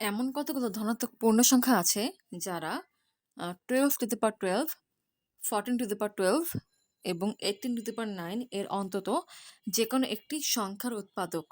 এমন কতগুলো ধনাত্মক পূর্ণ সংখ্যা আছে যারা twelve to the power twelve fourteen to the power twelve এবং eighteen to the power nine এর অন্তত যে কোনো একটি সংখ্যার উৎপাদক।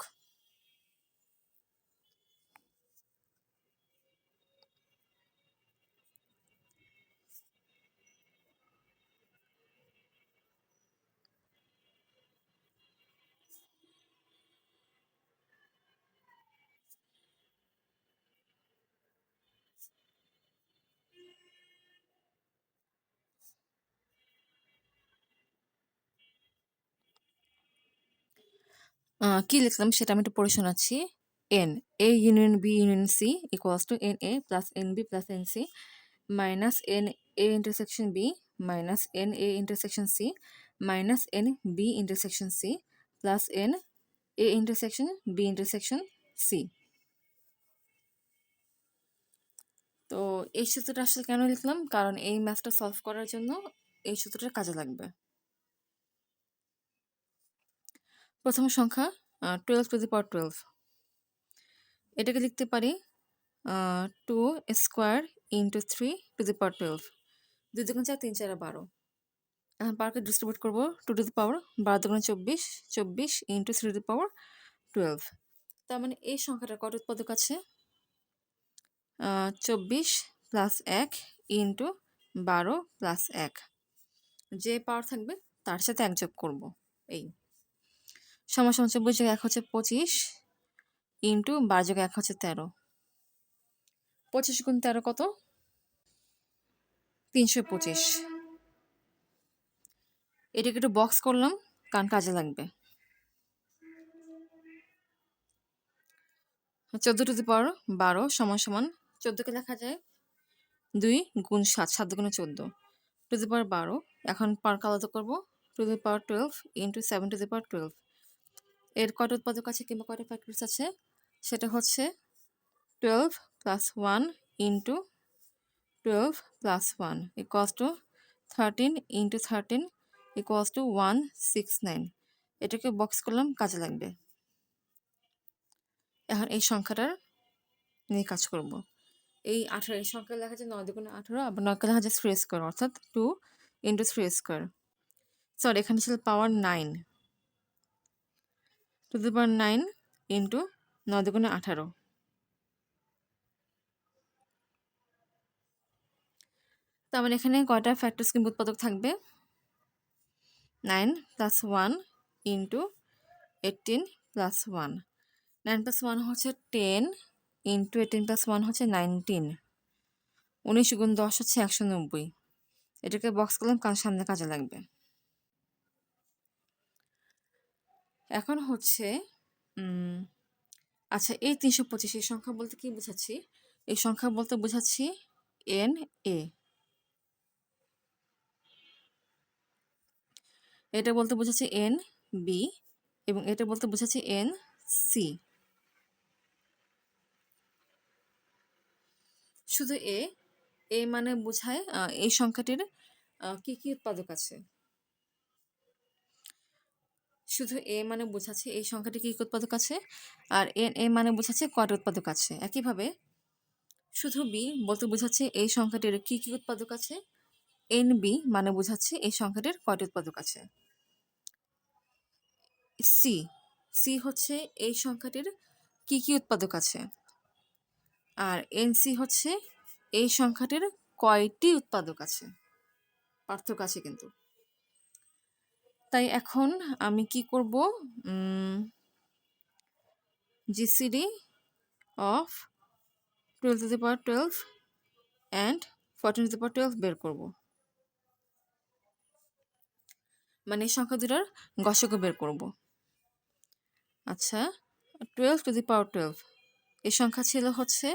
কি লিখলাম সেটা আমি একটু পড়ে শোনাচ্ছি। N A union B union C equals to N A plus N B plus N C minus N A intersection B minus N A intersection C minus N B intersection C plus N A intersection B intersection C তো এই সূত্রটা আসলে কেন লিখলাম? কারণ এই ম্যাথটা solve করার জন্য এই সূত্রটা কাজে লাগবে। প্রথম সংখ্যা twelve to the power twelve এটাকে লিখতে পারি two square into three to the power twelve দুই দুগুণ চার, তিন চার, বারো। এখন পাওয়ারকে ডিস্ট্রিবিউট করব টু টু দি পাওয়ার বারো দুগুণ চব্বিশ চব্বিশ into three to the power twelve তার মানে এই সংখ্যাটার কত উৎপাদক আছে? চব্বিশ প্লাস এক ইন্টু বারো প্লাস এক। যে পাওয়ার থাকবে, তার সাথে এক যোগ করব, এই। সমান সমান চব্বিশ যোগ এক হচ্ছে পঁচিশ ইন্টু বারো যোগ এক হচ্ছে তেরো। পঁচিশ গুণ তেরো কত? তিনশো পঁচিশ। এটাকে একটু বক্স করলাম, কারণ কাজে লাগবে। চোদ্দ টু দি পাওয়ার বারো সমান সমান, চোদ্দোকে লেখা যায় দুই গুণ সাত সাত গুণে চোদ্দ। টু দি পাওয়ার বারো, এখন পাওয়ার আলাদা করব। Two the power twelve into seven to the power twelve এর কয়টা উৎপাদক আছে কিংবা কয়টা ফ্যাক্টরিজ আছে? সেটা হচ্ছে twelve plus one into twelve plus one equals to thirteen into thirteen equals to one six nine এটাকে বক্স করলাম, কাজে লাগবে। এখন এই সংখ্যাটার নিয়ে কাজ করব। এই আঠারো, এই সংখ্যা লেখা যায় নয় দুগুণে আঠারো, আবার নয়কে লেখা যায় থ্রি স্কোয়ার অর্থাৎ two into three square sorry এখানে ছিল power nine two the power nine into নয় দুগুণে আঠারো। তো আমার এখানে কয়টা ফ্যাক্টর স্কিম উৎপাদক থাকবে? Nine plus one into eighteen plus one nine plus one হচ্ছে ten into eighteen plus one হচ্ছে নাইনটিন উনিশ গুণ দশ হচ্ছে একশো নব্বই। এটাকে বক্স করলাম কার সামনে কাজে লাগবে। এখন হচ্ছে আচ্ছা এই তিনশো পঁচিশ, এই সংখ্যা বলতে কি বোঝাচ্ছি? এই সংখ্যা বলতে বোঝাচ্ছি এন, এ। এটা বলতে বোঝাচ্ছে এন, বি, এবং এটা বলতে বোঝাচ্ছে এন, সি। শুধু এ এ মানে বোঝায় এই সংখ্যাটির কি কি উৎপাদক আছে? শুধু এ মানে বোঝাচ্ছে এই সংখ্যাটি কি উৎপাদক আছে? আর এন এ মানে বোঝাচ্ছে কয়টা উৎপাদক আছে। একইভাবে শুধু বি বলতে বোঝাচ্ছে এই সংখ্যাটির কি কি উৎপাদক আছে? এন বি মানে বোঝাচ্ছে এই সংখ্যাটির কয়টি উৎপাদক আছে। সি সি হচ্ছে এই সংখ্যাটির কি কি উৎপাদক আছে? আর এন সি হচ্ছে এই সংখ্যাটির কয়টি উৎপাদক আছে? পার্থক্য আছে কিন্তু। তাই এখন আমি কি করব? GCD of twelve to the power twelve and fourteen to the power twelve বের করব। মানে সংখ্যা দুটার গসকে বের করব। আচ্ছা twelve to the power twelve এই সংখ্যা ছিল হচ্ছে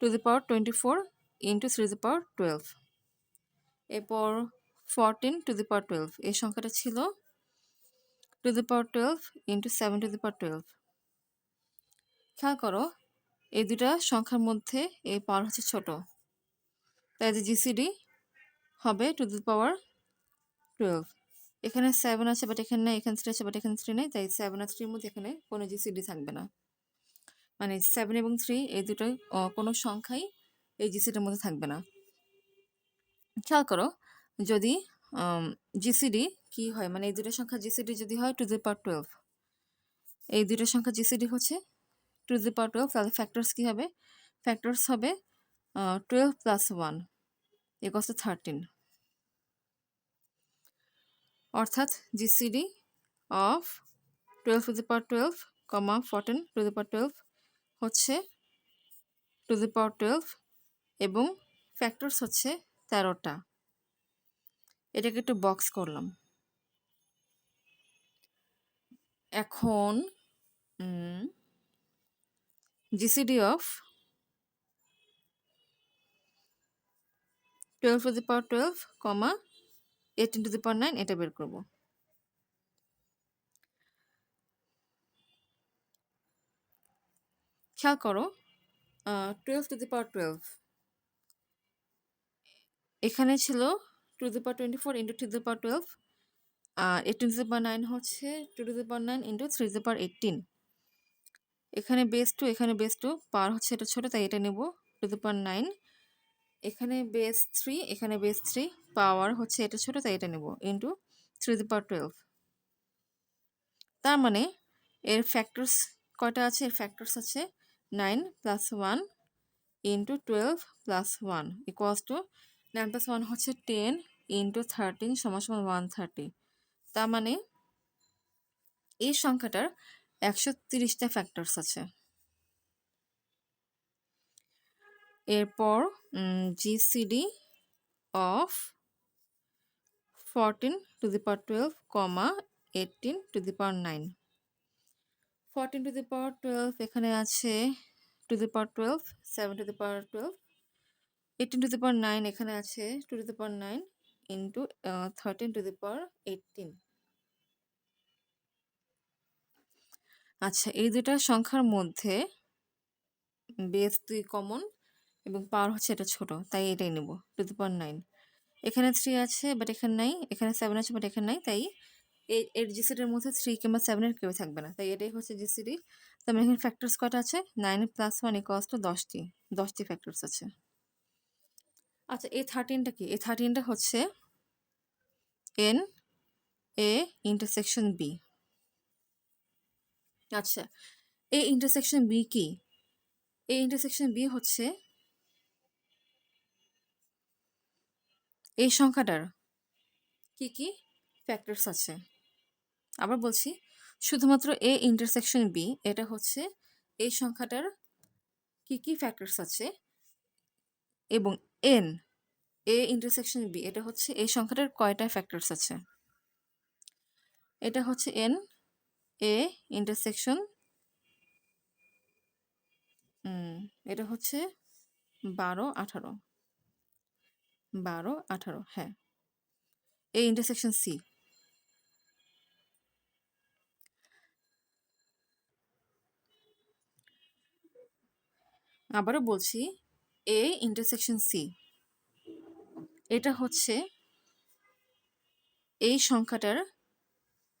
two the power twenty four into three the power twelve এরপর fourteen to the power twelve এই সংখ্যাটা ছিল two the power twelve into seven to the power twelve খেয়াল করো এই দুটা সংখ্যার মধ্যে এই পাওয়ার হচ্ছে ছোট। তাই যে জিসিডি হবে টু দি পাওয়ার টুয়েলভ এখানে সেভেন আছে বাট এখানে নেই এখানে থ্রি আছে বাট এখানে থ্রি নেই তাই সেভেন আর থ্রির মধ্যে এখানে কোনো জিসিডি থাকবে না। মানে সেভেন এবং থ্রি এই আহ, কোনো সংখ্যাই এই জিসিডির মধ্যে থাকবে না। খেয়াল করো যদি জিসিডি কি হয়? মানে এই দুটো সংখ্যা জিসিডি যদি হয় টু দি পাওয়ার টুয়েলভ এই দুটো সংখ্যা জিসিডি হচ্ছে টু দি পাওয়ার টুয়েলভ তাহলে ফ্যাক্টরস কী হবে? ফ্যাক্টরস হবে twelve plus one to thirteen অর্থাৎ GCD of twelve to the power twelve comma fourteen to the power twelve হচ্ছে টু দি পাওয়ার টুয়েলভ এবং ফ্যাক্টরস হচ্ছে তেরোটা। এটাকে একটু বক্স করলাম। এখন GCD of twelve to the power twelve comma eighteen to the power nine এটা বের করব। খেয়াল করো twelve to the power twelve এখানে ছিল two the power twenty four into two the power twelve R eighteen to the power nine হচ্ছে two to the power nine into three the power eighteen এখানে base two এখানে base two power হচ্ছে এটা ছোটো, তাই এটা নেব two the power nine এখানে বেস থ্রি এখানে বেস থ্রি পাওয়ার হচ্ছে এটা ছোটো, তাই এটা নেব into three the power twelve তার মানে এর ফ্যাক্টরস কয়টা আছে? এর ফ্যাক্টরস আছে nine plus one into twelve plus one equals to nine plus one হচ্ছে টেন ইন্টু থার্টিন সমান সমান ওয়ান থার্টি। তার মানে এই সংখ্যাটার একশো তিরিশটা ফ্যাক্টরস আছে। এরপর GCD of fourteen to the power twelve comma eighteen to the power nine fourteen to the power twelve এখানে আছে two the power twelve seven to the power twelve eighteen to the power nine এখানে আছে two to the power nine into thirteen to the power eighteen আচ্ছা এই দুটা সংখ্যার মধ্যে base দুই কমন এবং পাওয়ার হচ্ছে এটা ছোট, তাই এটাই নেব টু দি পাওয়ার নাইন এখানে থ্রি আছে বাট এখানে নাই, এখানে সেভেন আছে বাট এখানে নাই, তাই এর জিসিডির মধ্যে থ্রি কিংবা সেভেনের কেউ থাকবে না, তাই এটাই হচ্ছে জিসিডি তার মানে এখানে ফ্যাক্টরস কটা আছে? Nine plus one equals to দশটি দশটি ফ্যাক্টরস আছে। আচ্ছা এ থার্টিনটা কি? এ থার্টিনটা হচ্ছে এন এ ইন্টারসেকশন বি আচ্ছা এ ইন্টারসেকশন বি কি? এ ইন্টারসেকশন বি হচ্ছে এই সংখ্যাটার কি কি ফ্যাক্টরস আছে? আবার বলছি, শুধুমাত্র এ ইন্টারসেকশন বি এটা হচ্ছে এই সংখ্যাটার কি কি ফ্যাক্টরস আছে এবং এন এ ইন্টারসেকশন বি এটা হচ্ছে এই সংখ্যাটার কয়টা ফ্যাক্টরস আছে? এটা হচ্ছে এন এ ইন্টারসেকশন এটা হচ্ছে বারো, আঠারো। বারো, আঠারো হ্যাঁ। এ ইন্টারসেকশন সি আবারও বলছি এ ইন্টারসেকশন সি এটা হচ্ছে এই সংখ্যাটার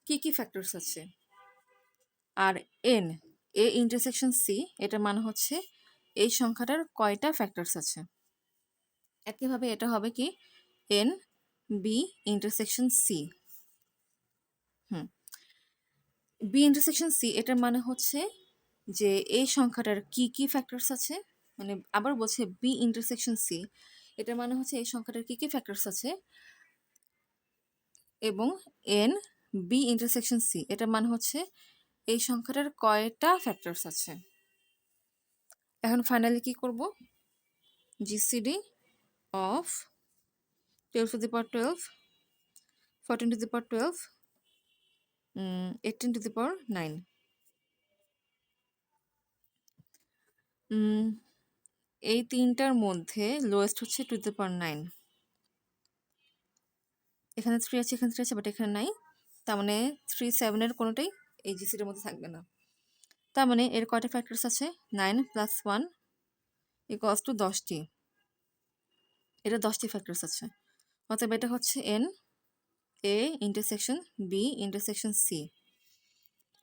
কি কি ফ্যাক্টরস আছে? আর এন এ ইন্টারসেকশন সি এটা মানে হচ্ছে এই সংখ্যাটার কয়টা ফ্যাক্টরস আছে? একইভাবে এটা হবে কি? এন বি ইন্টারসেকশন সি হুম। বি ইন্টারসেকশন সি এটার মানে হচ্ছে যে এই সংখ্যাটার কি কি ফ্যাক্টরস আছে? মানে আবার বলছে বি ইন্টারসেকশন সি এটার মানে হচ্ছে এই সংখ্যাটার কি কি ফ্যাক্টরস আছে? এবং এন বি ইন্টারসেকশন সি এটার মানে হচ্ছে এই সংখ্যাটার কয়টা ফ্যাক্টরস আছে? এখন ফাইনালি কি করব? GCD of twelve to the power twelve fourteen to the power twelve eighteen to the power nine এই তিনটার মধ্যে লোয়েস্ট হচ্ছে টু দি পাওয়ার নাইন এখানে থ্রি আছে, এখানে থ্রি আছে বাট এখানে নাই। তার মানে থ্রি সেভেনের কোনোটাই এই জিসির মধ্যে থাকবে না। তার মানে এর কয়টা ফ্যাক্টরস আছে? Nine plus one equals to দশটি। এটা দশটি ফ্যাক্টরস আছে। অতএব এটা হচ্ছে N A intersection B intersection C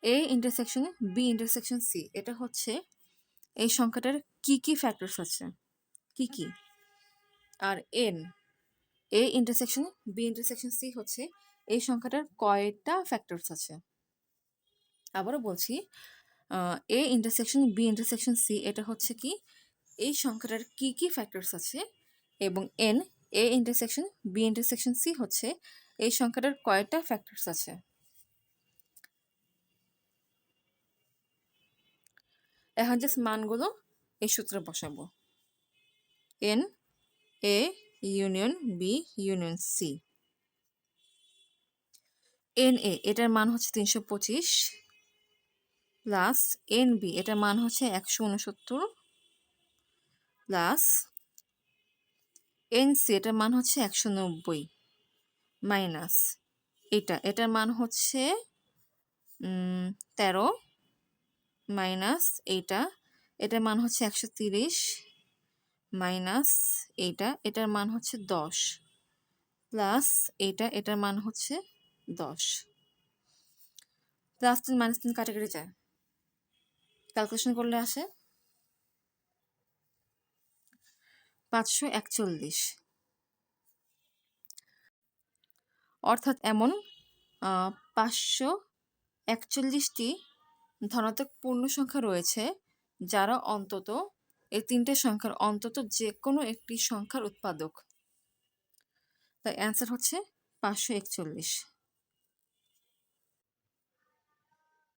A intersection B intersection C এটা হচ্ছে এই সংখ্যাটার কি কি ফ্যাক্টরস আছে? কি কি? আর N A intersection B intersection C হচ্ছে এই সংখ্যাটার কয়টা ফ্যাক্টরস আছে? আবারও বলছি A intersection B intersection C এটা হচ্ছে কি? এই সংখ্যাটার কি কি ফ্যাক্টরস আছে? এবং N A intersection B intersection C হচ্ছে এই সংখ্যাটার কয়টা ফ্যাক্টরস আছে? এখন জাস্ট মানগুলো এই সূত্রে বসাবো। N A union B union C n A এটার মান হচ্ছে তিনশো পঁচিশ প্লাস এন বি এটার মান হচ্ছে একশো উনসত্তর প্লাস এন সি এটার মান হচ্ছে একশো নব্বই মাইনাস এটা। এটার মান হচ্ছে তেরো মাইনাস এইটা, এটার মান হচ্ছে একশো তিরিশ, মাইনাস এইটা, এটার মান হচ্ছে দশ, প্লাস এইটা, এটার মান হচ্ছে দশ। প্লাস তিন, মাইনাস তিন কাটাকাটি যায়। ক্যালকুলেশন করলে আসে পাঁচশো একচল্লিশ। অর্থাৎ এমন পাঁচশো একচল্লিশটি ধনাত্মক পূর্ণ সংখ্যা রয়েছে, যারা অন্তত এই তিনটে সংখ্যার অন্তত যে কোনো একটি সংখ্যার উৎপাদক। তাই অ্যান্সার হচ্ছে পাঁচশো একচল্লিশ।